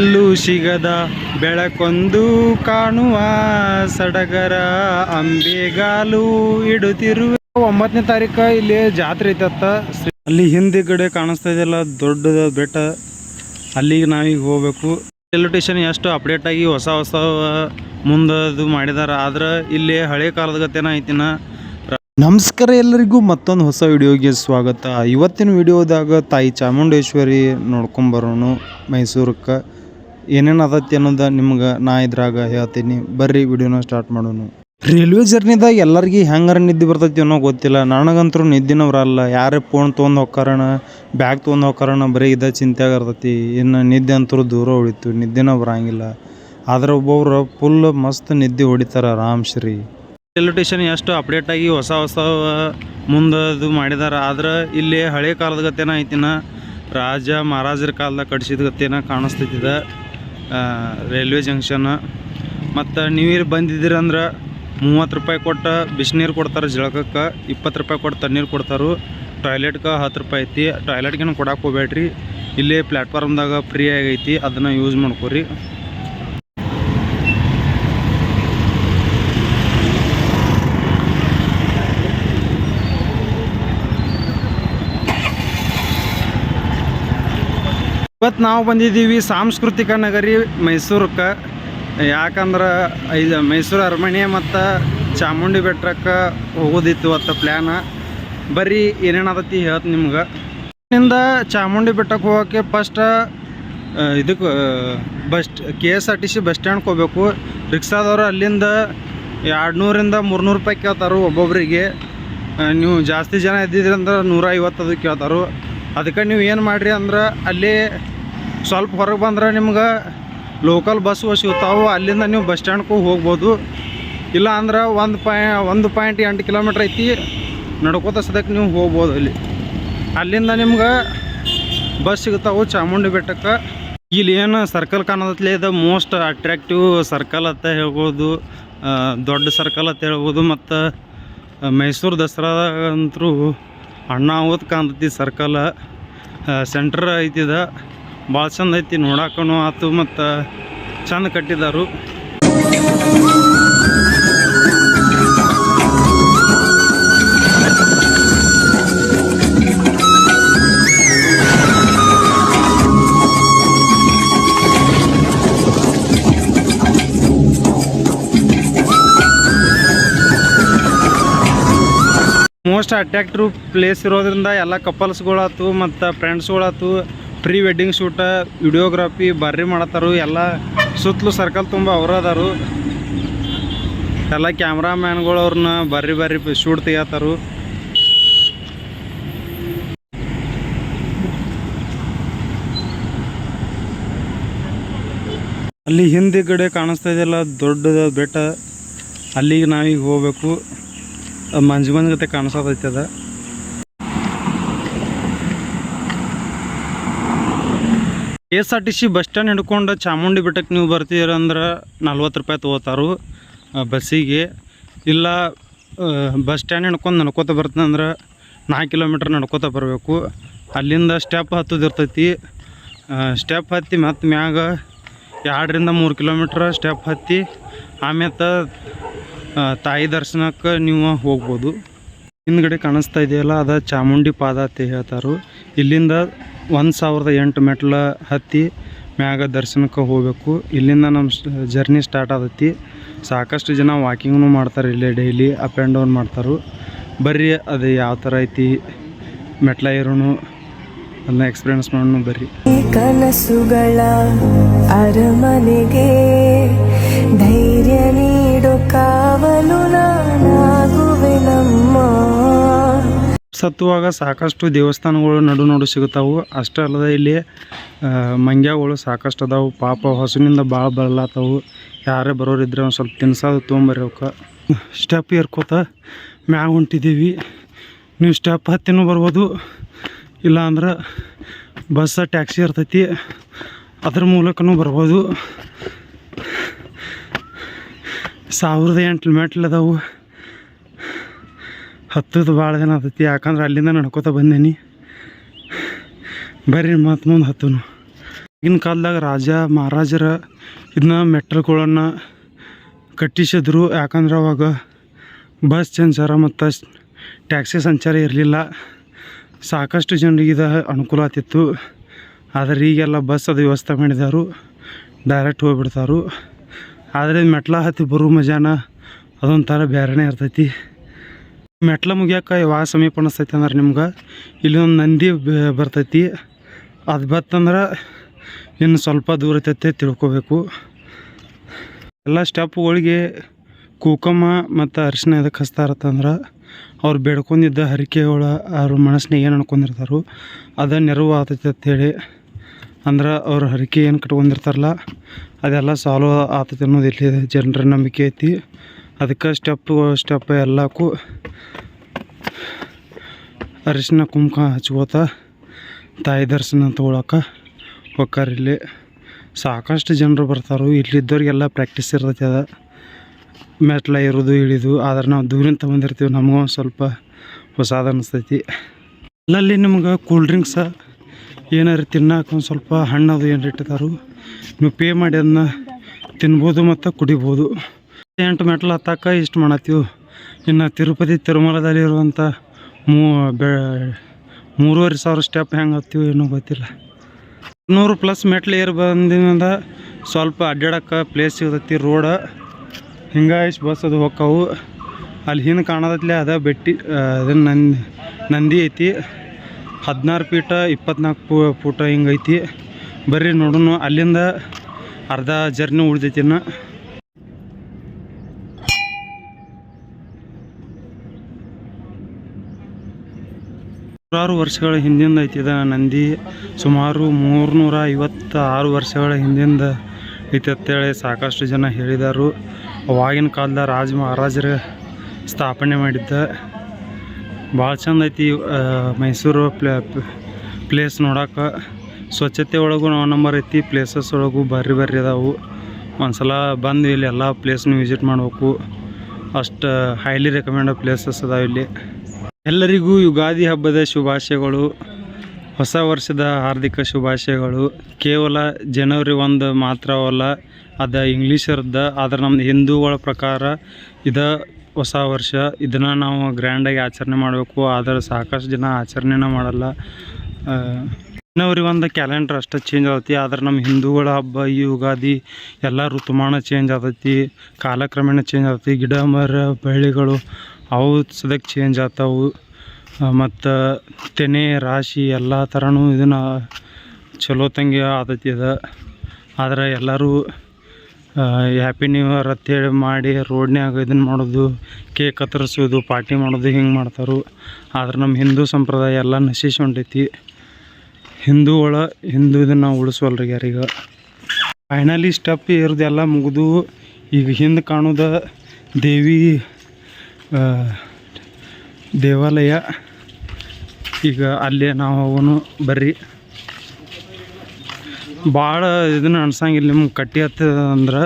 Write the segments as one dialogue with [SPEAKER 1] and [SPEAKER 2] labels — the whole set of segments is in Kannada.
[SPEAKER 1] ಅಲ್ಲೂ ಸಿಗದ ಬೆಳಕೊಂದು ಕಾಣುವ ಸಡಗರ ಅಂಬೆಗಾಲು ಇಡುತ್ತಿರುವೆ. ಒಂಬತ್ತನೇ ತಾರೀಕ ಇಲ್ಲಿ ಜಾತ್ರೆ ಐತತ್ತ. ಅಲ್ಲಿ ಹಿಂದಿಗಡೆ ಕಾಣಿಸ್ತಾ ಇದೆಯಲ್ಲ ದೊಡ್ಡದ ಬೆಟ್ಟ. ಅಲ್ಲಿಗೆ ನಾವೀಗ ಹೋಗ್ಬೇಕು. ರೈಲ್ವೆ ಸ್ಟೇಷನ್ ಎಷ್ಟು ಅಪ್ಡೇಟ್ ಆಗಿ ಹೊಸ ಹೊಸ, ಮುಂದದು ಮಾಡಿದಾರ. ಆದ್ರೆ ಇಲ್ಲಿ ಹಳೆ ಕಾಲದ ಗತೆನ ಐತಿನ. ನಮಸ್ಕಾರ ಎಲ್ಲರಿಗೂ ಮತ್ತೊಂದು ಹೊಸ ವಿಡಿಯೋಗೆ ಸ್ವಾಗತ. ಇವತ್ತಿನ ವಿಡಿಯೋದಾಗ ತಾಯಿ ಚಾಮುಂಡೇಶ್ವರಿ ನೋಡ್ಕೊಂಬರೋಣ ಮೈಸೂರಕ್ಕೆ. ಏನೇನು ಅದತ್ತಿ ಅನ್ನೋದು ನಿಮ್ಗೆ ನಾ ಇದ್ರಾಗ ಹೇಳ್ತೀನಿ. ಬರ್ರಿ ವಿಡಿಯೋನ ಸ್ಟಾರ್ಟ್ ಮಾಡೋಣ. ರೈಲ್ವೆ ಜರ್ನಿದಾಗ ಎಲ್ಲರಿಗೆ ಹೆಂಗಾರ ನಿದ್ದೆ ಬರ್ತೈತಿ ಅನ್ನೋ ಗೊತ್ತಿಲ್ಲ. ನನಗಂತೂ ನಿದ್ದಿನ ಬರಲ್ಲ ಯಾರೇ ಫೋನ್ ತೊಗೊಂಡು ಹೋಗ್ಕಾರಣ ಬ್ಯಾಗ್ ತೊಗೊಂಡು ಹೋಗ್ಕಾರಣ ಬರೀ ಇದ ಚಿಂತೆ ಇರ್ತೈತಿ. ಇನ್ನು ನಿದ್ದೆ ಅಂತೂ ದೂರ ಹೊಡಿತು ನಿದ್ದೆನ ಬರಂಗಿಲ್ಲ ಆದ್ರೆ ಒಬ್ಬೊಬ್ರು ಫುಲ್ ಮಸ್ತ್ ನಿದ್ದೆ ಹೊಡಿತಾರೆ ಆರಾಮ್ ಶ್ರೀ. ರೈಲ್ವೆ ಸ್ಟೇಷನ್ ಎಷ್ಟು ಅಪ್ಡೇಟ್ ಆಗಿ ಹೊಸ ಹೊಸ ಮುಂದದು ಮಾಡಿದಾರ. ಆದ್ರೆ ಇಲ್ಲಿ ಹಳೆ ಕಾಲದ ಗತೆನ ಐತಿನ. ರಾಜ ಮಹಾರಾಜರ ಕಾಲದಾಗ ಕಟ್ಸಿದ ಗತೆನ ಕಾಣಿಸ್ತೈತಿದ ರೈಲ್ವೆ ಜಂಕ್ಷನ್ ಮತ್ತು ನೀರು ಬಂದಿದ್ದೀರಂದ್ರೆ ಮೂವತ್ತು ರೂಪಾಯಿ ಕೊಟ್ಟು ಬಿಸಿನೀರು ಕೊಡ್ತಾರೆ ಜಳಕಕ್ಕೆ, ಇಪ್ಪತ್ತು ರೂಪಾಯಿ ಕೊಟ್ಟು ತಣ್ಣೀರು ಕೊಡ್ತಾರೆ. ಟಾಯ್ಲೆಟ್ಗೆ ಹತ್ತು ರೂಪಾಯಿ ಐತಿ. ಟಾಯ್ಲೆಟ್ಗೇನು ಕೊಡಕ್ಕೆ ಹೋಗ್ಬೇಡ್ರಿ ಇಲ್ಲೇ ಪ್ಲ್ಯಾಟ್ಫಾರ್ಮ್ದಾಗ ಫ್ರೀ ಆಗೈತಿ. ಅದನ್ನು ಯೂಸ್ ಮಾಡ್ಕೊರಿ. ಇವತ್ತು ನಾವು ಬಂದಿದ್ದೀವಿ ಸಾಂಸ್ಕೃತಿಕ ನಗರಿ ಮೈಸೂರಕ್ಕೆ. ಯಾಕಂದ್ರೆ ಇದು ಮೈಸೂರು ಅರಮನೆ ಮತ್ತು ಚಾಮುಂಡಿ ಬೆಟ್ಟಕ್ಕೆ ಹೋಗೋದಿತ್ತು ಇವತ್ತು ಪ್ಲ್ಯಾನ ಬರೀ ಏನೇನು ಹೇಳತ್ತೆ ಹೇಳ್ತೀನಿ ನಿಮ್ಗೆ. ಇಲ್ಲಿಂದ ಚಾಮುಂಡಿ ಬೆಟ್ಟಕ್ಕೆ ಹೋಗೋಕ್ಕೆ ಫಸ್ಟ್ ಇದಕ್ಕೆ bus K S R T C bus ಸ್ಟ್ಯಾಂಡ್ಗೆ ಹೋಗ್ಬೇಕು. ರಿಕ್ಷಾದವರು ಅಲ್ಲಿಂದ ಎರಡು ನೂರಿಂದ ಮೂರ್ನೂರು ರೂಪಾಯಿ ಕೇಳ್ತಾರೆ ಒಬ್ಬೊಬ್ಬರಿಗೆ ನೀವು ಜಾಸ್ತಿ ಜನ ಇದ್ದಿದ್ರಿ ಅಂದ್ರೆ ನೂರ ಐವತ್ತದು ಕೇಳ್ತಾರೆ. ಅದಕ್ಕೆ ನೀವು ಏನು ಮಾಡಿರಿ ಅಂದ್ರೆ ಅಲ್ಲಿ ಸ್ವಲ್ಪ ಹೊರಗೆ ಬಂದ್ರೆ ನಿಮ್ಗೆ ಲೋಕಲ್ ಬಸ್ ಸಿಗ್ತಾವೆ. ಅಲ್ಲಿಂದ ನೀವು ಬಸ್ ಸ್ಟ್ಯಾಂಡ್ಗೂ ಹೋಗ್ಬೋದು. ಇಲ್ಲ ಅಂದ್ರೆ ಒಂದು ಪಾಯ್, ಒಂದು ಪಾಯಿಂಟ್ ಎಂಟು ಕಿಲೋಮೀಟ್ರ್ ಐತಿ. ನಡ್ಕೋತ ಸದಕ್ಕೆ ನೀವು ಹೋಗ್ಬೋದು ಅಲ್ಲಿ ಅಲ್ಲಿಂದ ನಿಮ್ಗೆ ಬಸ್ ಸಿಗ್ತಾವೆ ಚಾಮುಂಡಿ ಬೆಟ್ಟಕ್ಕೆ. ಇಲ್ಲಿ ಏನು ಸರ್ಕಲ್ ಕಾಣೋದತ್ಲೆ ಇದು? ಮೋಸ್ಟ್ ಅಟ್ರಾಕ್ಟಿವ್ ಸರ್ಕಲ್ ಅಂತ ಹೇಳ್ಬೋದು. ದೊಡ್ಡ ಸರ್ಕಲ್ ಅಂತ ಹೇಳ್ಬೋದು. ಮತ್ತು ಮೈಸೂರು ದಸರಾದಾಗ ಅಂತೂ ಅಣ್ಣ ಓದ್ ಕಾಣ್ತೈತಿ ಸರ್ಕಲ್ ಸೆಂಟ್ರ್ ಐತಿದ ಭಾಳ ಚಂದ ಐತಿ, ನೋಡಾಕನು ಆತು ಮತ್ತು ಚಂದ ಕಟ್ಟಿದಾರು. ಮೋಸ್ಟ್ ಅಟ್ರಾಕ್ಟಿವ್ ಪ್ಲೇಸ್ ಇರೋದ್ರಿಂದ ಎಲ್ಲ ಕಪಲ್ಸ್ಗಳಾತು ಮತ್ತು ಫ್ರೆಂಡ್ಸ್ಗಳಾತು ಪ್ರೀ ವೆಡ್ಡಿಂಗ್ ಶೂಟ, ವಿಡಿಯೋಗ್ರಫಿ, ಬರ್ರಿ ಮಾಡತ್ತಾರು ಎಲ್ಲ ಸುತ್ತಲೂ ಸರ್ಕಲ್ ತುಂಬ ಅದಾರು. ಎಲ್ಲ ಕ್ಯಾಮ್ರಾಮ್ಯಾನ್ಗಳು ಅವ್ರನ್ನ ಬರ್ರಿ ಬರ್ರಿ ಶೂಟ್ ತೆಗಿಯತ್ತಾರು ಅಲ್ಲಿ ಹಿಂದಿಗಡೆ ಕಾಣಿಸ್ತಾ ಇದೆಯಲ್ಲ ದೊಡ್ಡದ ಬೆಟ್ಟ. ಅಲ್ಲಿಗೆ ನಾವೀಗ ಹೋಗ್ಬೇಕು. ಮಂಜು ಮಂಜು ಗತೆ ಕಾಣಿಸೋದೈತೆ K S R T C bus stand ಹಿಡ್ಕೊಂಡು ಚಾಮುಂಡಿ ಬೆಟ್ಟಕ್ಕೆ ನೀವು ಬರ್ತೀರ ಅಂದ್ರೆ ನಲ್ವತ್ತು ರೂಪಾಯಿ ತೊಗೋತಾರು ಬಸ್ಸಿಗೆ. ಇಲ್ಲ ಬಸ್ ಸ್ಟ್ಯಾಂಡ್ ಹಿಡ್ಕೊಂಡು ನಡ್ಕೋತ ಬರ್ತಂದ್ರೆ ನಾಲ್ಕು ಕಿಲೋಮೀಟ್ರ್ ನಡ್ಕೋತ ಬರಬೇಕು. ಅಲ್ಲಿಂದ ಸ್ಟೆಪ್ ಹತ್ತೋದಿರ್ತೈತಿ ಸ್ಟೆಪ್ ಹತ್ತಿ ಮತ್ತು ಮ್ಯಾಗ ಎರಡರಿಂದ ಮೂರು ಕಿಲೋಮೀಟ್ರ್ ಸ್ಟೆಪ್ ಹತ್ತಿ, ಆಮ್ಯಾತ ತಾಯಿ ದರ್ಶನಕ್ಕೆ ನೀವು ಹೋಗ್ಬೋದು. ಹಿಂದ್ಗಡೆ ಕಾಣಿಸ್ತಾ ಇದೆಯಲ್ಲ, ಅದು ಚಾಮುಂಡಿ ಪಾದ ಅಂತ ಹೇಳ್ತಾರು. ಇಲ್ಲಿಂದ ಒಂದು ಸಾವಿರದ ಎಂಟು ಮೆಟ್ಲ ಹತ್ತಿ ಮ್ಯಾಗ ದರ್ಶನಕ್ಕೆ ಹೋಗಬೇಕು. ಇಲ್ಲಿಂದ ನಮ್ಮ ಜರ್ನಿ ಸ್ಟಾರ್ಟ್ ಆಗತ್ತಿ ಸಾಕಷ್ಟು ಜನ ವಾಕಿಂಗ್ನು ಮಾಡ್ತಾರೆ ಇಲ್ಲೇ ಡೈಲಿ ಅಪ್ ಆ್ಯಂಡ್ ಡೌನ್ ಮಾಡ್ತಾರೆ. ಬರ್ರಿ, ಅದು ಯಾವ ಥರ ಐತಿ, ಮೆಟ್ಲ ಏರೋನು, ಅದನ್ನ ಎಕ್ಸ್ಪೀರಿಯನ್ಸ್ ಮಾಡೋಣ ಬರ್ರಿ.
[SPEAKER 2] ಕನಸುಗಳ ಅರಮನೆಗೆ ಧೈರ್ಯ ನೀಡು ಕಾವಲು ನಮ್ಮ
[SPEAKER 1] ಸತ್ತುವಾಗ ಸಾಕಷ್ಟು ದೇವಸ್ಥಾನಗಳು ನಡು ನಡು ಸಿಗುತ್ತವೆ. ಅಷ್ಟೇ ಅಲ್ಲದೆ ಇಲ್ಲಿ ಮಂಗ್ಯಾಗಳು ಸಾಕಷ್ಟು ಅದಾವು. ಪಾಪ ಹಸುವಿನಿಂದ ಭಾಳ ಬರಲಾತವು. ಯಾರೇ ಬರೋರಿದ್ರೆ ಒಂದು ಸ್ವಲ್ಪ ತಿನ್ಸೋದು ತೊಗೊಂಬರ್ರಿ ಅವಕ್ಕೆ. ಸ್ಟೆಪ್ ಏರ್ಕೋತ ಮ್ಯಾಗ ಹೊಂಟಿದ್ದೀವಿ ನೀವು ಸ್ಟೆಪ್ ಹತ್ತಿನೂ ಬರ್ಬೋದು. ಇಲ್ಲಾಂದ್ರೆ ಬಸ್ಸ ಬಸ್, ಟ್ಯಾಕ್ಸಿ ಇರ್ತೈತಿ. ಅದ್ರ ಮೂಲಕನೂ ಬರ್ಬೋದು. ಸಾವಿರದ ಎಂಟು ಮೆಟ್ಲು ಅದಾವು. ಹತ್ತದು ಭಾಳ ದಿನ ಆತೈತಿ, ಯಾಕಂದ್ರೆ ಅಲ್ಲಿಂದ ನಡ್ಕೋತ ಬಂದೇನಿ. ಬರ್ರಿ ಮತ್ತೆ ಮುಂದೆ ಹತ್ತನು. ಈಗಿನ ಕಾಲದಾಗ ರಾಜ, ಮಹಾರಾಜರ ಇದನ್ನ ಮೆಟ್ಲ್ಗಳನ್ನು ಕಟ್ಟಿಸಿದ್ರು. ಯಾಕಂದ್ರೆ ಅವಾಗ ಬಸ್ ಸಂಚಾರ ಮತ್ತು ಟ್ಯಾಕ್ಸಿ ಸಂಚಾರ ಇರಲಿಲ್ಲ. ಸಾಕಷ್ಟು ಜನರಿಗೆ ಇದು ಅನುಕೂಲ ಆಗ್ತಿತ್ತು ಆದರೆ ಈಗೆಲ್ಲ ಬಸ್ ಅದು ವ್ಯವಸ್ಥೆ ಮಾಡಿದಾರು. ಡೈರೆಕ್ಟ್ ಹೋಗ್ಬಿಡ್ತಾರು. ಆದರೆ ಮೆಟ್ಲ ಹತ್ತಿ ಬರೋ ಮಜಾನ ಅದೊಂಥರ ಬೇರೆನೇ ಇರ್ತೈತಿ. ಮೆಟ್ಲ ಮುಗಿಯೋಕೆ ಯಾವ ಸಮೀಪ ಅನಿಸ್ತೈತಿ ಅಂದ್ರೆ ನಿಮ್ಗೆ ಇಲ್ಲಿ ಒಂದು ನಂದಿ ಬರ್ತೈತಿ. ಅದು ಬತ್ತಂದ್ರೆ ಇನ್ನು ಸ್ವಲ್ಪ ದೂರ ಇರ್ತೈತೆ ತಿಳ್ಕೊಬೇಕು. ಎಲ್ಲ ಸ್ಟೆಪ್ಗಳಿಗೆ ಕುಕುಮ ಮತ್ತು ಅರಿಶಿನ ಎದಕ್ಕೆ ಹಚ್ತಾರತ್ತಂದ್ರೆ ಅವ್ರು ಬೇಡ್ಕೊಂಡಿದ್ದ ಹರಿಕೆಗಳು ಅವ್ರ ಮನಸ್ಸಿನಾಗ ಏನು ಅನ್ಕೊಂಡಿರ್ತಾರೋ ಅದು ನೆರವು ಆತೈತೆ ಅಂತೇಳಿ ಅಂದ್ರೆ ಅವ್ರ ಹರಿಕೆ ಏನು ಕಟ್ಕೊಂಡಿರ್ತಾರಲ್ಲ ಅದೆಲ್ಲ ಸಾಲ್ವ್ ಆತೈತೆ ಅನ್ನೋದು ಇಲ್ಲಿ ಜನರ ನಂಬಿಕೆ ಐತಿ. ಅದಕ್ಕೆ ಸ್ಟೆಪ್ ಸ್ಟೆಪ್ ಎಲ್ಲಕ್ಕೂ ಅರಿಶಿನ ಕುಂಕುಮ ಹಚ್ಕೋತ ತಾಯಿ ದರ್ಶನ ತೊಗೊಳಕ್ಕೆ ಹೋಗ್ತಾರೆ ಇಲ್ಲಿ. ಸಾಕಷ್ಟು ಜನರು ಬರ್ತಾರೆ. ಇಲ್ಲಿದ್ದವ್ರಿಗೆಲ್ಲ ಪ್ರಾಕ್ಟೀಸ್ ಇರ್ತೈತಿ ಅದ. ಮೆಟ್ಲ ಇರೋದು ಇಳಿದು. ಆದ್ರೆ ನಾವು ದೂರಿಂದ ಬಂದಿರ್ತೀವಿ. ನಮಗೂ ಒಂದು ಸ್ವಲ್ಪ ಹೊಸಾದ ಅನಿಸ್ತೈತಿ. ಅಲ್ಲಲ್ಲಿ ನಿಮ್ಗೆ ಕೂಲ್ ಡ್ರಿಂಕ್ಸ ಏನಾರು ತಿನ್ನಕ್ಕೆ ಒಂದು ಸ್ವಲ್ಪ ಹಣ್ಣದು ಏನು ಇಟ್ಟಿದ್ದಾರೆ ನೀವು ಪೇ ಮಾಡಿ ಅದನ್ನ ತಿನ್ಬೋದು ಮತ್ತು ಕುಡಿಬೋದು. ಎಂಟು ಮೆಟ್ಲು ಹತ್ತಕ್ಕೆ ಇಷ್ಟು ಮಾಡತ್ತೀವಿ. ಇನ್ನು ತಿರುಪತಿ ತಿರುಮಲದಲ್ಲಿ ಇರುವಂಥ ಮೂ, ಬೆ, ಮೂರುವರೆ ಸಾವಿರ ಸ್ಟೆಪ್ ಹೆಂಗೆ ಹತ್ತೀವಿ ಏನೂ ಗೊತ್ತಿಲ್ಲ. ನೂರು ಪ್ಲಸ್ ಮೆಟ್ಲು ಏರಿ ಬಂದಿನಿಂದ ಸ್ವಲ್ಪ ಅಡ್ಡಾಡಕ್ಕೆ ಪ್ಲೇಸ್ ಸಿಗತೈತಿ ರೋಡ ಹಿಂಗಾಗಿ ಬಸ್ ಅದು ಹೋಕ್ಕವು. ಅಲ್ಲಿ ಹಿಂದೆ ಕಾಣದತ್ಲೆ ಅದ ಬೆಟ್ಟಿ ಅದನ್ನು ನಂದಿ ನಂದಿ ಐತಿ. ಹದಿನಾರು ಫೀಟ ಇಪ್ಪತ್ನಾಲ್ಕು ಪೂ ಫೂಟ ಹಿಂಗೈತಿ ಬರ್ರಿ ನೋಡೋಣ ಅಲ್ಲಿಂದ ಅರ್ಧ ಜರ್ನಿ ಉಳಿದೈತಿ ನೂರಾರು ವರ್ಷಗಳ ಹಿಂದಿಂದ ಐತಿ ಇದ ನಂದಿ ಸುಮಾರು ಮೂರ್ನೂರ ಐವತ್ತಾರು ವರ್ಷಗಳ ಹಿಂದಿಂದ ಐತಿ ಅಂತೇಳಿ ಸಾಕಷ್ಟು ಜನ ಹೇಳಿದರು. ಅವಾಗಿನ ಕಾಲದ ರಾಜ ಮಹಾರಾಜರು ಸ್ಥಾಪನೆ ಮಾಡಿದ್ದ ಭಾಳ ಚಂದ ಐತಿ ಮೈಸೂರು ಪ್ಲೇ, ಪ್ಲೇಸ್ ನೋಡಕ್ಕೆ ಸ್ವಚ್ಛತೆ ಒಳಗೂ ನಾವು ನಂಬರ್ ಐತಿ, ಪ್ಲೇಸಸ್ ಒಳಗೂ ಬರ್ರಿ ಬರ್ರಿ ಅದಾವು. ಒಂದ್ಸಲ ಬಂದು ಇಲ್ಲಿ, ಎಲ್ಲ ಪ್ಲೇಸ್ನು ವಿಸಿಟ್ ಮಾಡಬೇಕು. ಅಷ್ಟು ಹೈಲಿ ರೆಕಮೆಂಡ್ ಪ್ಲೇಸಸ್ ಅದಾವೆ ಇಲ್ಲಿ. ಎಲ್ಲರಿಗೂ ಯುಗಾದಿ ಹಬ್ಬದ ಶುಭಾಶಯಗಳು. ಹೊಸ ವರ್ಷದ ಹಾರ್ದಿಕ ಶುಭಾಶಯಗಳು. ಕೇವಲ ಜನವರಿ ಒಂದು ಮಾತ್ರವಲ್ಲ, ಅದು ಇಂಗ್ಲೀಷರ್ದ ಆದ್ರೆ ನಮ್ಮ ಹಿಂದೂಗಳ ಪ್ರಕಾರ ಇದು ಹೊಸ ವರ್ಷ. ಇದನ್ನು ನಾವು ಗ್ರ್ಯಾಂಡಾಗಿ ಆಚರಣೆ ಮಾಡಬೇಕು, ಆದರೆ ಸಾಕಷ್ಟು ಜನ ಆಚರಣೆನ ಮಾಡಲ್ಲ. ಜನವರಿ ಒಂದು ಕ್ಯಾಲೆಂಡರ್ ಅಷ್ಟೇ ಚೇಂಜ್ ಆಗತಿ ಆದ್ರೆ ನಮ್ಮ ಹಿಂದೂಗಳ ಹಬ್ಬ, ಈ ಯುಗಾದಿ ಎಲ್ಲ ಋತುಮಾನ ಚೇಂಜ್ ಆಗತೈತಿ ಕಾಲಕ್ರಮೇಣ ಚೇಂಜ್ ಆಗತಿ ಗಿಡ ಮರ ಬಳ್ಳಿಗಳು ಅವು ಸದಕ್ಕೆ ಚೇಂಜ್ ಆಗ್ತಾವು ಮತ್ತು ತೆನೆ, ರಾಶಿ ಎಲ್ಲ ಥರನೂ ಇದನ್ನು ಚಲೋ ತಂಗಿ ಅದ. ಇದು ಆದ್ರೆ ಎಲ್ಲರೂ ಹ್ಯಾಪಿ ನ್ಯೂ ಇಯರ್ ಅಂತೇಳಿ ಮಾಡಿ ರೋಡ್ನ್ಯಾಗ ಇದನ್ನು ಮಾಡೋದು ಕೇಕ್ ಕತ್ತರಿಸೋದು ಪಾರ್ಟಿ ಮಾಡೋದು ಹಿಂಗೆ ಮಾಡ್ತಾರೆ. ಆದ್ರೆ ನಮ್ಮ ಹಿಂದೂ ಸಂಪ್ರದಾಯ ಎಲ್ಲ ನಶಿಸಿ ಹೊಂಟೈತಿ. ಹಿಂದೂಗಳ ಹಿಂದೂ ಇದನ್ನು ಉಳಿಸ್ವಲ್ರಿ ಯಾರೀಗ ಫೈನಲಿ ಸ್ಟೆಪ್ ಇರೋದೆಲ್ಲ ಮುಗಿದು, ಈಗ ಹಿಂದೆ ಕಾಣೋದ ದೇವಿ ದೇವಾಲಯ. ಈಗ ಅಲ್ಲೇ ನಾವು ಅವನು ಬರ್ರಿ. ಭಾಳ ಇದನ್ನ ಅನ್ಸಂಗಿಲ್ಲ ನಿಮ್ಗೆ ಕಟ್ಟಿ ಹತ್ತದ ಅಂದ್ರೆ.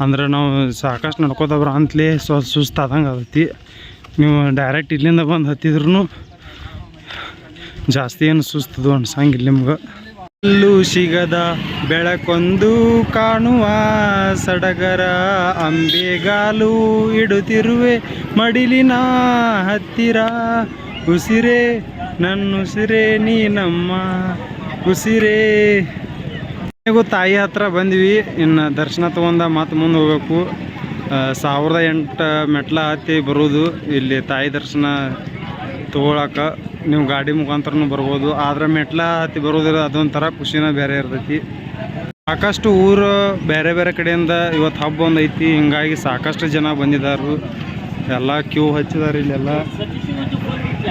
[SPEAKER 1] ಅಂದ್ರೆ ನಾವು ಸಾಕಷ್ಟು ನಡ್ಕೋತವ್ರ ಅಂತಲೇ ಸ್ವ ಸುಸ್ತು ಆದಂಗೆ ಆಗತ್ತಿ ನೀವು ಡೈರೆಕ್ಟ್ ಇಲ್ಲಿಂದ ಬಂದು ಹತ್ತಿದ್ರು ಜಾಸ್ತಿ ಏನು ಸುಸ್ತದು ಅನ್ಸಂಗಿಲ್ಲ ನಿಮ್ಗೆ. ಎಲ್ಲೂ ಸಿಗದ ಬೆಳಕೊಂದು ಕಾಣುವ ಸಡಗರ ಅಂಬೆಗಾಲು ಇಡುತ್ತಿರುವೆ ಮಡಿಲಿನ ಹತ್ತಿರ. ಉಸಿರೆ ನನ್ನ ನೀನಮ್ಮ ಉಸಿರೇ. ತಾಯಿ ಹತ್ರ ಬಂದ್ವಿ. ಇನ್ನು ದರ್ಶನ ತಗೊಂಡ ಮತ್ತೆ ಮುಂದೆ ಹೋಗ್ಬೇಕು. ಸಾವಿರದ ಎಂಟು ಮೆಟ್ಲ ಹತ್ತಿ ಬರೋದು. ಇಲ್ಲಿ ತಾಯಿ ದರ್ಶನ ತೊಗೊಳಕ್ಕೆ ನೀವು ಗಾಡಿ ಮುಖಾಂತರನೂ ಬರ್ಬೋದು. ಆದ್ರೆ ಮೆಟ್ಲ ಹತ್ತಿ ಬರೋದಿಲ್ಲ ಅದೊಂಥರ ಖುಷಿನ ಬೇರೆ ಇರ್ತೈತಿ. ಸಾಕಷ್ಟು ಊರು ಬೇರೆ ಬೇರೆ ಕಡೆಯಿಂದ ಇವತ್ತು ಹಬ್ಬ ಒಂದು ಐತಿ, ಹಿಂಗಾಗಿ ಸಾಕಷ್ಟು ಜನ ಬಂದಿದ್ದಾರೆ ಎಲ್ಲ ಕ್ಯೂ ಹಚ್ಚಿದಾರೆ ಇಲ್ಲೆಲ್ಲ.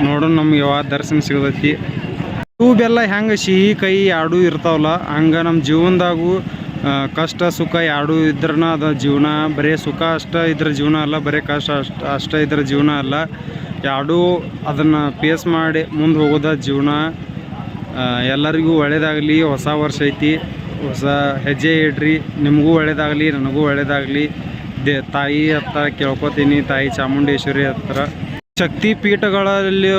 [SPEAKER 1] ನೋಡೋಣ ನಮ್ಗೆ ಯಾವಾಗ ದರ್ಶನ ಸಿಗತೈತಿ. ಕ್ಯೂ ಬೆಲ್ಲ ಹೆಂಗೆ ಸಿಹಿ ಕೈ ಎರಡೂ ಇರ್ತಾವಲ್ಲ, ಹಂಗೆ ನಮ್ಮ ಜೀವನದಾಗೂ ಕಷ್ಟ, ಸುಖ ಯಾಡು ಇದ್ರನ ಅದ ಜೀವನ. ಬರೇ ಸುಖ ಅಷ್ಟ ಇದ್ರ ಜೀವನ ಅಲ್ಲ, ಬರೀ ಕಷ್ಟ ಅಷ್ಟ ಇದ್ರ ಜೀವನ ಅಲ್ಲ. ಎರಡೂ ಅದನ್ನು ಪೇಸ್ ಮಾಡಿ ಮುಂದೆ ಹೋಗೋದ ಜೀವನ. ಎಲ್ಲರಿಗೂ ಒಳ್ಳೇದಾಗಲಿ, ಹೊಸ ವರ್ಷ ಐತಿ, ಹೊಸ ಹೆಜ್ಜೆ ಇಡ್ರಿ. ನಿಮಗೂ ಒಳ್ಳೇದಾಗಲಿ, ನನಗೂ ಒಳ್ಳೇದಾಗಲಿ. ದೇ, ತಾಯಿ ಹತ್ರ ಕೇಳ್ಕೊತೀನಿ, ತಾಯಿ ಚಾಮುಂಡೇಶ್ವರಿ ಹತ್ರ. ಶಕ್ತಿ ಪೀಠಗಳಲ್ಲಿ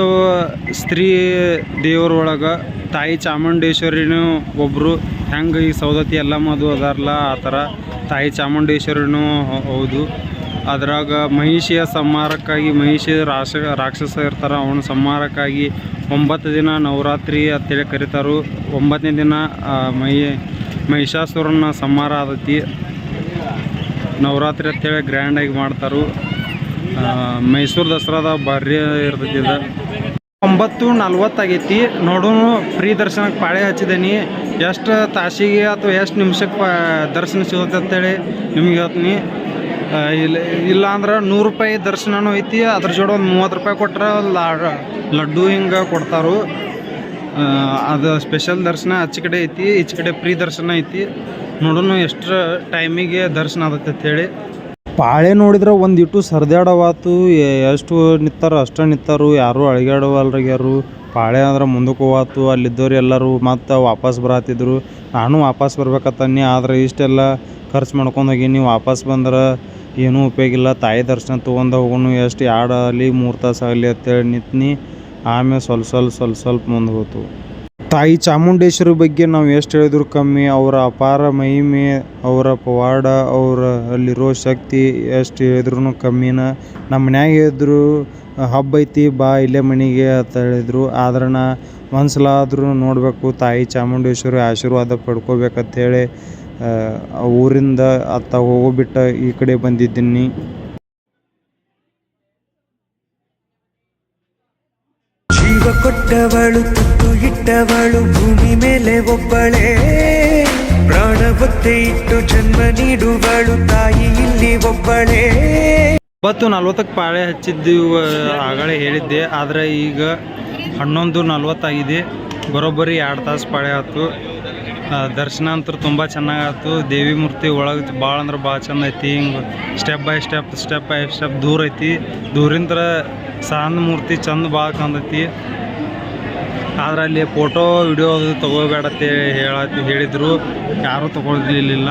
[SPEAKER 1] ಸ್ತ್ರೀ ದೇವರೊಳಗೆ ತಾಯಿ ಚಾಮುಂಡೇಶ್ವರಿನೂ ಒಬ್ಬರು ಹೆಂಗೆ ಈ ಸೌದತ್ತಿ ಎಲ್ಲ ಮದುವೆ ಅದಾರಲ್ಲ ಆ ಥರ ತಾಯಿ ಚಾಮುಂಡೇಶ್ವರಿನೂ ಹೌದು. ಅದ್ರಾಗ ಮಹಿಷಿಯ ಸಂಹಾರಕ್ಕಾಗಿ ಮಹಿಷಿ ರಾಕ್ಷ ರಾಕ್ಷಸ ಇರ್ತಾರೆ, ಅವನ ಸಂಹಾರಕ್ಕಾಗಿ ಒಂಬತ್ತು ದಿನ ನವರಾತ್ರಿ ಅಂತೇಳಿ ಕರೀತಾರು. ಒಂಬತ್ತನೇ ದಿನ ಮಹಿ, ಮಹಿಷಾಸುರನ ಸಂಹಾರ ಆದತಿ. ನವರಾತ್ರಿ ಅಂತೇಳಿ ಗ್ರ್ಯಾಂಡಾಗಿ ಮಾಡ್ತಾರೆ. ಮೈಸೂರು ದಸರಾದ ಭಾರಿ ಇರ್ತೈತಿ ಇದು. ಒಂಬತ್ತು ನಲ್ವತ್ತಾಗೈತಿ ನೋಡೋನು ಫ್ರೀ ದರ್ಶನಕ್ಕೆ ಪಾಳೆ ಹಚ್ಚಿದ್ದೀನಿ ಎಷ್ಟು ತಾಸಿಗೆ ಅಥವಾ ಎಷ್ಟು ನಿಮಿಷಕ್ಕೆ ದರ್ಶನ ಸಿಗುತ್ತೆ ಅಂತೇಳಿ ನಿಮ್ಗೆ ಹೇಳ್ತೀನಿ. ಇಲ್ಲ ಅಂದ್ರೆ ನೂರು ರೂಪಾಯಿ ದರ್ಶನನೂ ಐತಿ, ಅದ್ರ ಜೋಡಿ ಒಂದು ಮೂವತ್ತು ರೂಪಾಯಿ ಕೊಟ್ರೆ ಲಡ್ಡು ಹಿಂಗೆ ಕೊಡ್ತಾರು. ಅದು ಸ್ಪೆಷಲ್ ದರ್ಶನ ಆಚೆ ಕಡೆ ಐತಿ, ಈಚೆ ಕಡೆ ಫ್ರೀ ದರ್ಶನ ಐತಿ. ನೋಡೋಣ ಎಷ್ಟು ಟೈಮಿಗೆ ದರ್ಶನ ಆಗತ್ತೆ ಅಂತೇಳಿ ಪಾಳೆ ನೋಡಿದ್ರೆ ಒಂದು ಇಟ್ಟು ಸರ್ದಾಡವಾತು ಎಷ್ಟು ನಿಂತಾರೋ ಅಷ್ಟ ನಿತ್ತರು ಯಾರು ಅಳಿಗಾಡವಲ್ರಿಗ್ಯಾರು. ಪಾಳೆ ಅಂದ್ರೆ ಮುಂದಕ್ಕೆ ಹೋಗಾತು ಅಲ್ಲಿದ್ದವ್ರು ಎಲ್ಲರೂ ಮತ್ತೆ ವಾಪಸ್ ಬರತ್ತಿದ್ರು ನಾನು ವಾಪಸ್ ಬರ್ಬೇಕತ್ತನ್ನಿ ಆದ್ರೆ ಇಷ್ಟೆಲ್ಲ ಖರ್ಚು ಮಾಡ್ಕೊಂಡು ನೀವು ವಾಪಸ್ ಬಂದ್ರೆ ಏನೂ ಉಪಯೋಗ ಇಲ್ಲ. ತಾಯಿ ದರ್ಶನ ತೊಗೊಂಡು ಹೋಗೋನು ಎಷ್ಟು ಎರಡು ಆಗಲಿ ಮೂರು ತಾಸು ಆಗಲಿ ಅಂತೇಳಿ ನಿಂತ್ನಿ, ಆಮೇಲೆ ಸ್ವಲ್ಪ ಸ್ವಲ್ಪ ಸ್ವಲ್ಪ ಸ್ವಲ್ಪ ಮುಂದೆ ಹೋತು. ತಾಯಿ ಚಾಮುಂಡೇಶ್ವರಿ ಬಗ್ಗೆ ನಾವು ಎಷ್ಟು ಹೇಳಿದ್ರು ಕಮ್ಮಿ, ಅವರ ಅಪಾರ ಮಹಿಮೆ, ಅವರ ಪವಾಡ, ಅವರ ಅಲ್ಲಿರೋ ಶಕ್ತಿ ಎಷ್ಟು ಹೇಳಿದ್ರು ಕಮ್ಮಿನ. ನಮ್ಮ ಮನ್ಯಾಗ ಹೇಳಿದ್ರು, ಹಬ್ಬ ಐತಿ, ಬಾ ಇಲ್ಲೇ ಮನೆಗೆ ಅಂತ ಹೇಳಿದ್ರು. ಆದ್ರೆ ನಾ ಒಂದ್ಸಲ ಆದ್ರೂ ನೋಡಬೇಕು, ತಾಯಿ ಚಾಮುಂಡೇಶ್ವರಿ ಆಶೀರ್ವಾದ ಪಡ್ಕೋಬೇಕಂತ ಹೇಳಿ ಊರಿಂದ ಅತ್ತ ಹೋಗ್ಬಿಟ್ಟು ಈ ಕಡೆ ಬಂದಿದ್ದೀನಿ.
[SPEAKER 3] ಜೀವ ಕೊಟ್ಟವಳು ತುತ್ತು ಇಟ್ಟವಳು ಭೂಮಿ ಮೇಲೆ ಒಬ್ಬಳೇ. ಪ್ರಾಣ ಒತ್ತೆ ಇಟ್ಟು ಜನ್ಮ ನೀಡುವಳು ತಾಯಿ ಇಲ್ಲಿ ಒಬ್ಬಳೇ.
[SPEAKER 1] ಒಂಬತ್ತು ನಲ್ವತ್ತಕ್ಕೆ ಪಾಳೆ ಹಚ್ಚಿದ್ದು ಆಗಲೇ ಹೇಳಿದ್ದೆ ಆದರೆ ಈಗ ಹನ್ನೊಂದು ನಲ್ವತ್ತಾಗಿದೆ. ಬರೋಬ್ಬರಿ ಎರಡು ತಾಸು ಪಾಳೆ ಆಯ್ತು ದರ್ಶನ ಅಂತೂ ತುಂಬ ಚೆನ್ನಾಗಾಯ್ತು. ದೇವಿ ಮೂರ್ತಿ ಒಳಗೆ ಭಾಳ ಅಂದ್ರೆ ಭಾಳ ಚಂದ ಐತಿ. ಹಿಂಗೆ step by step step by step ದೂರ ಐತಿ. ದೂರಿಂದ ಸಣ್ಣ ಮೂರ್ತಿ ಚಂದ ಭಾಳ ಕಾಣ್ತೈತಿ ಆದ್ರೆ ಅಲ್ಲಿ ಫೋಟೋ ವಿಡಿಯೋ ಅದು ಹೇಳ ಹೇಳಿದ್ರು. ಯಾರೂ ತಗೊಳ್ಲಿಲ್ಲ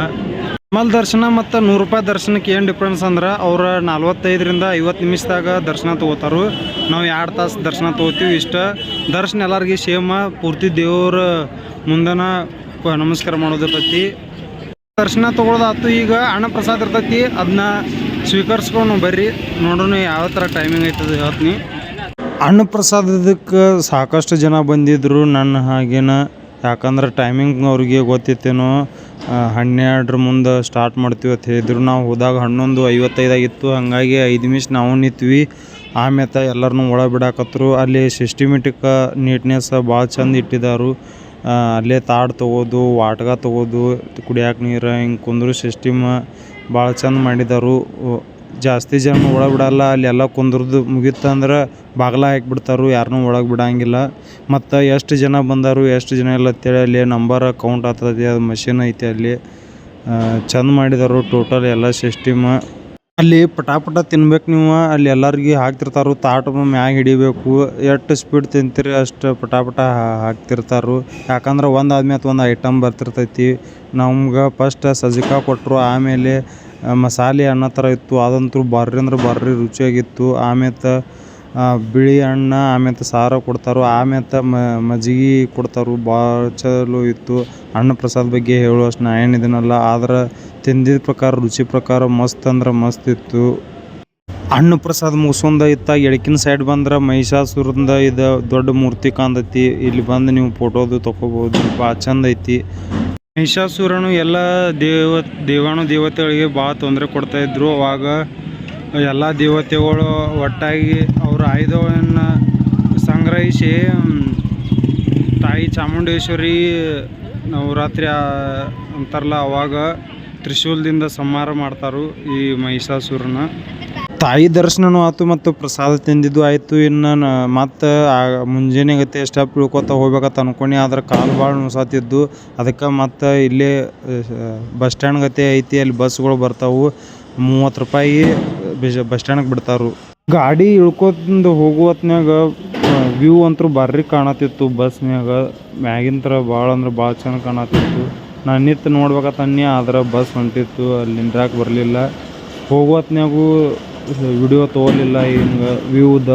[SPEAKER 1] ಮಲ್ ದರ್ಶನ ಮತ್ತು ನೂರು ರೂಪಾಯಿ ದರ್ಶನಕ್ಕೆ ಏನು ಡಿಫ್ರೆನ್ಸ್ ಅಂದ್ರೆ ಅವ್ರು ನಲ್ವತ್ತೈದರಿಂದ ಐವತ್ತು ನಿಮಿಷದಾಗ ದರ್ಶನ ತೊಗೋತಾರು. ನಾವು ಎರಡು ತಾಸು ದರ್ಶನ ತೊಗೋತೀವಿ ಇಷ್ಟ. ದರ್ಶನ ಎಲ್ಲರಿಗೆ ಸೇಮ, ಪೂರ್ತಿ ದೇವ್ರ ಮುಂದನ ನಮಸ್ಕಾರ ಮಾಡೋದಿರ್ತೈತಿ ದರ್ಶನ ತೊಗೊಳೋದಾತು ಈಗ ಅಣ್ಣ ಪ್ರಸಾದ ಇರ್ತೈತಿ ಅದನ್ನ ಸ್ವೀಕರಿಸ್ಕೊಂಡು ಬರ್ರಿ. ನೋಡೋಣ ಯಾವ ಥರ ಟೈಮಿಂಗ್ ಐತದ ಹೇಳ್ತೀನಿ. ಅನ್ನಪ್ರಸಾದಕ್ಕೆ ಸಾಕಷ್ಟು ಜನ ಬಂದಿದ್ದರು ನನ್ನ ಹಾಗೇನ. ಯಾಕಂದ್ರೆ ಟೈಮಿಂಗ್ ಅವ್ರಿಗೆ ಗೊತ್ತಿತ್ತೇನೋ ಹನ್ನೆರಡ್ರ ಮುಂದೆ ಸ್ಟಾರ್ಟ್ ಮಾಡ್ತೀವಿ ಅಂತ ಹೇಳಿದ್ರು. ನಾವು ಹೋದಾಗ ಹನ್ನೊಂದು ಐವತ್ತೈದಾಗಿತ್ತು ಹಾಗಾಗಿ ಐದು ನಿಮಿಷ ನಾವು ನಿಂತ್ವಿ. ಆಮೇಲೆ ಎಲ್ಲರನ್ನೂ ಒಳಗೆ ಬಿಡಾಕತ್ರು. ಅಲ್ಲಿ ಸಿಸ್ಟಮೆಟಿಕ್ ನೀಟ್ನೆಸ್ ಭಾಳ ಚಂದ ಇಟ್ಟಿದ್ದಾರು ಅಲ್ಲೇ ತಾಡ್ ತೊಗೋದು, ವಾಟ್ಗ ತೊಗೋದು, ಕುಡಿಯಾಕೆ ನೀರು ಹಿಂಗೆ ಕುಂದ್ರು ಸಿಸ್ಟಮ್ ಭಾಳ ಚಂದ ಮಾಡಿದರು. ಜಾಸ್ತಿ ಜನ ಒಳಗೆ ಬಿಡಲ್ಲ, ಅಲ್ಲಿ ಎಲ್ಲ ಕುಂದ್ರದು ಮುಗೀತಂದ್ರೆ ಬಾಗ್ಲ ಹಾಕ್ಬಿಡ್ತಾರೆ ಯಾರನ್ನೂ ಒಳಗೆ ಬಿಡಂಗಿಲ್ಲ. ಮತ್ತು ಎಷ್ಟು ಜನ ಬಂದರು, ಎಷ್ಟು ಜನ ಇಲ್ಲ ಅಂತೇಳಿ ಅಲ್ಲಿ ನಂಬರ್ ಕೌಂಟ್ ಆಗ್ತದೆ ಅದು ಮಷಿನ್ ಐತಿ ಅಲ್ಲಿ. ಚಂದ ಮಾಡಿದರು ಟೋಟಲ್ ಎಲ್ಲ ಸಿಸ್ಟಮ್ ಅಲ್ಲಿ ಪಟಾಪಟ ತಿನ್ಬೇಕು ನೀವು, ಅಲ್ಲಿ ಎಲ್ಲರಿಗೆ ಹಾಕ್ತಿರ್ತಾರು, ತಾಟ ಮ್ಯಾಗ ಹಿಡಿಬೇಕು, ಎಷ್ಟು ಸ್ಪೀಡ್ ತಿಂತೀರಿ ಅಷ್ಟು ಪಟಾಪಟ ಹಾಕ್ತಿರ್ತಾರೆ. ಯಾಕಂದ್ರೆ ಒಂದು ಆದ್ಮೇಲೆ ಒಂದು ಐಟಮ್ ಬರ್ತಿರ್ತೈತಿ. ನಮ್ಗೆ ಫಸ್ಟ್ ಸಜ್ಜಿಕ ಕೊಟ್ಟರು ಆಮೇಲೆ ಮಸಾಲೆ ಅನ್ನೋ ಥರ ಇತ್ತು, ಅದಂತೂ ಬರ್ರಿ ಅಂದ್ರೆ ಬರ್ರಿ ರುಚಿಯಾಗಿತ್ತು ಆಮೇಲೆ ಬಿಳಿ ಅನ್ನ ಆಮೇಲೆ ಸಾರು ಕೊಡ್ತಾರು. ಆಮೇಲೆ ಮಜ್ಜಿಗೆ ಕೊಡ್ತಾರು. ಭಾಳ ಚಲೋ ಇತ್ತು. ಅನ್ನ ಪ್ರಸಾದ ಬಗ್ಗೆ ಹೇಳುವಷ್ಟು ನಾ ಏನಿದ್ದೀನಲ್ಲ ಆದ್ರೆ ತಿಂದಿದ ಪ್ರಕಾರ, ರುಚಿ ಪ್ರಕಾರ ಮಸ್ತ್ ಅಂದ್ರೆ ಮಸ್ತ್ ಇತ್ತು. ಅಣ್ಣ ಪ್ರಸಾದ ಮುಗಿಸ್ಕೊಂಡ ಇತ್ತ. ಎಡಕಿನ ಸೈಡ್ ಬಂದ್ರೆ ಮಹಿಷಾಸುರಂದ ಇದು ದೊಡ್ಡ ಮೂರ್ತಿ ಕಾಣ್ತೈತಿ ಇಲ್ಲಿ ಬಂದು ನೀವು ಫೋಟೋದು ತಗೋಬೋದು ಭಾಳ ಚಂದ ಐತಿ. ಮಹಿಷಾಸುರನು ಎಲ್ಲ ದೇವ, ದೇವಾನು ದೇವತೆಗಳಿಗೆ ಭಾಳ ತೊಂದರೆ ಕೊಡ್ತಾಯಿದ್ರು ಅವಾಗ ಎಲ್ಲ ದೇವತೆಗಳು ಒಟ್ಟಾಗಿ ಅವರ ಆಯುಧವನ್ನು ಸಂಗ್ರಹಿಸಿ ತಾಯಿ ಚಾಮುಂಡೇಶ್ವರಿ ನವರಾತ್ರಿ ಅಂತಾರಲ್ಲ, ಅವಾಗ ತ್ರಿಶೂಲದಿಂದ ಸಂಹಾರ ಮಾಡ್ತಾರು ಈ ಮಹಿಷಾಸುರನ. ತಾಯಿ ದರ್ಶನನೂ ಆಯ್ತು ಮತ್ತು ಪ್ರಸಾದ ತಿಂದಿದ್ದು ಆಯಿತು. ಇನ್ನು ಮತ್ತು ಮುಂಜಾನೆ ಗತೆ ಸ್ಟೆಪ್ ಇಳ್ಕೊತ ಹೋಗ್ಬೇಕಂತ ಅನ್ಕೊಂಡು, ಆದ್ರೆ ಕಾಲು ಭಾಳ ನುಸಾತಿದ್ದು. ಅದಕ್ಕೆ ಮತ್ತು ಇಲ್ಲೇ ಬಸ್ ಸ್ಟ್ಯಾಂಡ್ ಗತೆ ಐತಿ, ಅಲ್ಲಿ ಬಸ್ಗಳು ಬರ್ತಾವು. ಮೂವತ್ತು ರೂಪಾಯಿ ಬಸ್ ಸ್ಟ್ಯಾಂಡ್ಗೆ ಬಿಡ್ತಾರು. ಗಾಡಿ ಇಳ್ಕೊಂದು ಹೋಗುವತ್ನಾಗ ವ್ಯೂ ಅಂತೂ ಭಾರಿ ಕಾಣತಿತ್ತು ಬಸ್ನ್ಯಾಗ ಮ್ಯಾಗಿಂತರ ಭಾಳ ಅಂದ್ರೆ ಭಾಳ ಚೆನ್ನಾಗಿ ಕಾಣತಿತ್ತು ನಾನು ನಿಂತು ನೋಡ್ಬೇಕತ್ತನ್ನಿ ಆದ್ರೆ ಬಸ್ ಹೊಂಟಿತ್ತು, ಅಲ್ಲಿ ನಿಂದ್ರಾಕ ಬರಲಿಲ್ಲ. ಹೋಗುವತ್ನಾಗೂ ವಿಡಿಯೋ ತೊಗೊಲಿಲ್ಲ ಹಿಂಗೆ ವ್ಯೂದ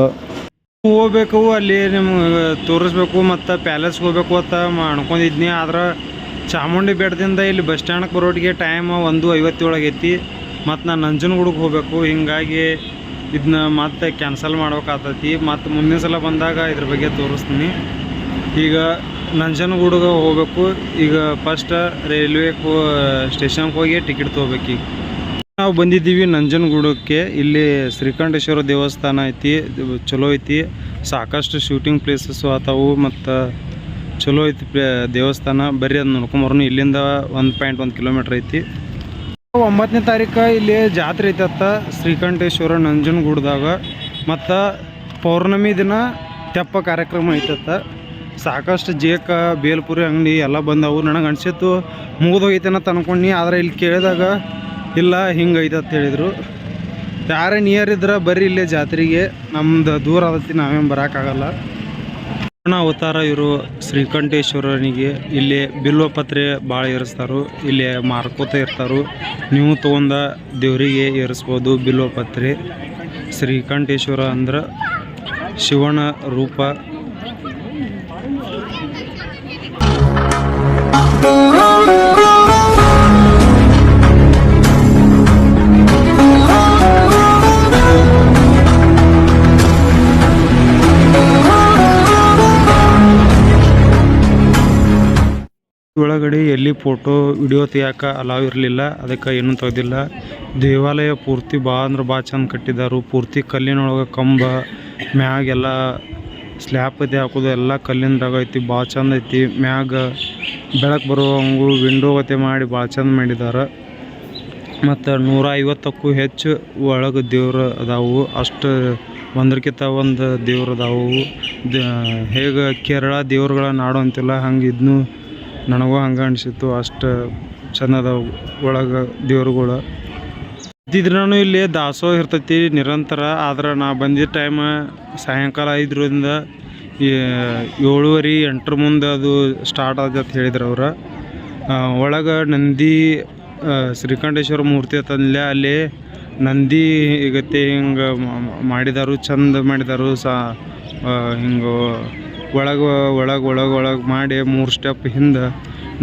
[SPEAKER 1] ಹೋಗ್ಬೇಕು, ಅಲ್ಲಿ ನಿಮ್ಗೆ ತೋರಿಸ್ಬೇಕು, ಮತ್ತು ಪ್ಯಾಲೇಸ್ಗೆ ಹೋಗ್ಬೇಕು ಅಂತ ಅನ್ಕೊಂಡಿದ್ನಿ. ಆದ್ರೆ ಚಾಮುಂಡಿ ಬೆಟ್ಟದಿಂದ ಇಲ್ಲಿ ಬಸ್ ಸ್ಟ್ಯಾಂಡ್ಗೆ ಬರೋಟಿಗೆ ಟೈಮ್ ಒಂದು ಐವತ್ತೇಳು ಆಗೈತಿ ಮತ್ತು ನಾನು ನಂಜನಗೂಡಿಗೆ ಹೋಗಬೇಕು, ಹಿಂಗಾಗಿ ಇದನ್ನ ಮತ್ತೆ ಕ್ಯಾನ್ಸಲ್ ಮಾಡ್ಬೇಕಾಗ್ತೈತಿ ಮತ್ತು ಮುಂದಿನ ಸಲ ಬಂದಾಗ ಇದ್ರ ಬಗ್ಗೆ ತೋರಿಸ್ತೀನಿ. ಈಗ ನಂಜನಗೂಡಿಗೆ ಹೋಗಬೇಕು, ಈಗ ಫಸ್ಟ್ ರೈಲ್ವೆ ಸ್ಟೇಷನ್ಗೆ ಹೋಗಿ ಟಿಕೆಟ್ ತೊಗೋಬೇಕು ಈಗ. ನಾವು ಬಂದಿದ್ದೀವಿ ನಂಜನಗೂಡಕ್ಕೆ ಇಲ್ಲಿ ಶ್ರೀಕಂಠೇಶ್ವರ ದೇವಸ್ಥಾನ ಐತಿ, ಚಲೋ ಐತಿ. ಸಾಕಷ್ಟು ಶೂಟಿಂಗ್ ಪ್ಲೇಸಸ್ಸು ಆತಾವು, ಮತ್ತು ಚಲೋ ಐತಿ ದೇವಸ್ಥಾನ. ಬರ್ರಿ ಅದು ನೋಡ್ಕೊಂಬರ್ನು ಇಲ್ಲಿಂದ ಒಂದು ಪಾಯಿಂಟ್ ಒಂದು ಕಿಲೋಮೀಟ್ರ್ ಐತಿ. ಒಂಬತ್ತನೇ ತಾರೀಕು ಇಲ್ಲಿ ಜಾತ್ರೆ ಐತತ್ತ ಶ್ರೀಕಂಠೇಶ್ವರ ನಂಜನಗೂಡ್ದಾಗ. ಮತ್ತು ಪೌರ್ಣಮಿ ದಿನ ತೆಪ್ಪ ಕಾರ್ಯಕ್ರಮ ಐತತ್ತ. ಸಾಕಷ್ಟು ಜೇಕ, ಬೇಲ್ಪುರಿ, ಅಂಗಡಿ ಎಲ್ಲ ಬಂದವು. ನನಗೆ ಅನಿಸಿತ್ತು ಮುಗಿದೋಗೈತೇನಂತ ಅನ್ಕೊಂಡು ಆದರೆ ಇಲ್ಲಿ ಕೇಳಿದಾಗ ಇಲ್ಲ, ಹಿಂಗೆ ಐತತ್ತ ಹೇಳಿದರು. ಯಾರೇ ನಿಯರ್ ಇದ್ರೆ ಬರ್ರಿ ಇಲ್ಲೇ ಜಾತ್ರೆಗೆ. ನಮ್ದು ದೂರ ಆದತ್ತಿ ನಾವೇನು ಬರೋಕ್ಕಾಗಲ್ಲ ಅವತಾರ ಇವರು ಶ್ರೀಕಂಠೇಶ್ವರನಿಗೆ ಇಲ್ಲಿ ಬಿಲ್ವಪತ್ರೆ ಭಾಳ ಏರಿಸ್ತಾರು, ಇಲ್ಲಿ ಮಾರ್ಕೋತ ಇರ್ತಾರು. ನೀವು ತೊಗೊಂಡ ದೇವರಿಗೆ ಏರಿಸ್ಬೋದು ಬಿಲ್ವಪತ್ರೆ ಶ್ರೀಕಂಠೇಶ್ವರ ಅಂದ್ರೆ ಶಿವನ ರೂಪ. ಒಳಗಡೆ ಎಲ್ಲಿ ಫೋಟೋ ವಿಡಿಯೋ ತೆಗಿಯಾಕ ಅಲಾವ್ ಇರಲಿಲ್ಲ, ಅದಕ್ಕೆ ಏನೂ ತೆಗ್ದಿಲ್ಲ. ದೇವಾಲಯ ಪೂರ್ತಿ ಭಾಳ ಅಂದ್ರೆ ಭಾಳ ಚಂದ ಕಟ್ಟಿದ್ದಾರೆ ಪೂರ್ತಿ ಕಲ್ಲಿನೊಳಗೆ ಕಂಬ ಮ್ಯಾಗೆಲ್ಲ ಸ್ಲ್ಯಾಪ್ ಇದೆ, ಹಾಕೋದು ಎಲ್ಲ ಕಲ್ಲಿಂದಾಗ ಐತಿ ಭಾಳ ಚಂದ ಐತಿ. ಮ್ಯಾಗ ಬೆಳಕು ಬರುವಂಗು ವಿಂಡೋ ಗತೆ ಮಾಡಿ ಭಾಳ ಚಂದ ಮಾಡಿದ್ದಾರೆ ಮತ್ತು ನೂರ ಐವತ್ತಕ್ಕೂ ಹೆಚ್ಚು ಒಳಗೆ ದೇವ್ರು ಅದಾವು. ಅಷ್ಟು ಒಂದಕ್ಕಿಂತ ಒಂದು ದೇವ್ರು ಅದಾವು. ಹೇಗೆ ಕೇರಳ ದೇವ್ರುಗಳ ನಾಡು ಅಂತಿಲ್ಲ, ಹಂಗೆ ಇದನ್ನು ನನಗೂ ಹಂಗೆ ಅನಿಸಿತ್ತು, ಅಷ್ಟು ಚಂದ ಅದಾವು ಒಳಗೆ ದೇವ್ರುಗಳು. ಇದ್ದಿದ್ರೂ ಇಲ್ಲಿ ದಾಸೋಹ ಇರ್ತೈತಿ, ನಿರಂತರ. ಆದ್ರೆ ನಾ ಬಂದಿದ್ದ ಟೈಮ್ ಸಾಯಂಕಾಲ ಐದರಿಂದ ಏಳುವರೆ, ಎಂಟರ ಮುಂದೆ ಅದು ಸ್ಟಾರ್ಟ್ ಅಂತ ಹೇಳಿದ್ರು ಅವ್ರು. ಒಳಗೆ ನಂದಿ ಶ್ರೀಕಂಠೇಶ್ವರ ಮೂರ್ತಿ ಅಂತಂದ್ಲೆ ಅಲ್ಲಿ ನಂದಿ ಈಗತ್ತೆ ಹಿಂಗೆ ಮಾಡಿದಾರು, ಚಂದ ಮಾಡಿದಾರು, ಸಾ ಹಿಂಗೆ ಒಳಗೆ ಒಳಗೆ ಒಳಗೆ ಒಳಗೆ ಮಾಡಿ ಮೂರು ಸ್ಟೆಪ್ ಹಿಂದೆ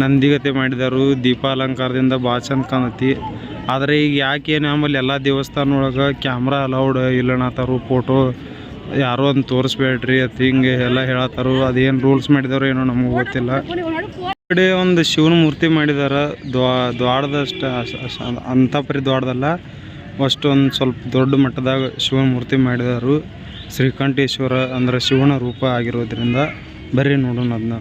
[SPEAKER 1] ನಂದಿಗತೆ ಮಾಡಿದರು. ದೀಪಾಲಂಕಾರದಿಂದ ಭಾಳ ಚಂದ ಕಾಣತಿ. ಆದರೆ ಈಗ ಯಾಕೆ ನಮ್ಮಲ್ಲಿ ಎಲ್ಲ ದೇವಸ್ಥಾನ ಒಳಗೆ ಕ್ಯಾಮ್ರಾ ಅಲೌಡ್ ಇಲ್ಲಣತ್ತಾರು ಫೋಟೋ ಯಾರೋ ಒಂದು ತೋರಿಸ್ಬೇಡ್ರಿ ಅದು ಹಿಂಗೆ ಎಲ್ಲ ಹೇಳತ್ತಾರು ಅದೇನು ರೂಲ್ಸ್ ಮಾಡಿದಾರೋ ಏನೋ ನಮಗೆ ಗೊತ್ತಿಲ್ಲ. ಕಡೆ ಒಂದು ಶಿವನ ಮೂರ್ತಿ ಮಾಡಿದಾರ. ದ್ವಾ ದ್ವಾಡದಷ್ಟು ಅಂಥ ಪರಿ ಅಷ್ಟೊಂದು ಸ್ವಲ್ಪ ದೊಡ್ಡ ಮಟ್ಟದಾಗ ಶಿವನ ಮೂರ್ತಿ ಮಾಡಿದಾರು. ಶ್ರೀಕಂಠೇಶ್ವರ ಅಂದ್ರೆ ಶಿವನ ರೂಪ ಆಗಿರೋದ್ರಿಂದ ಬರ್ರಿ ನೋಡೋಣ ಅದನ್ನ.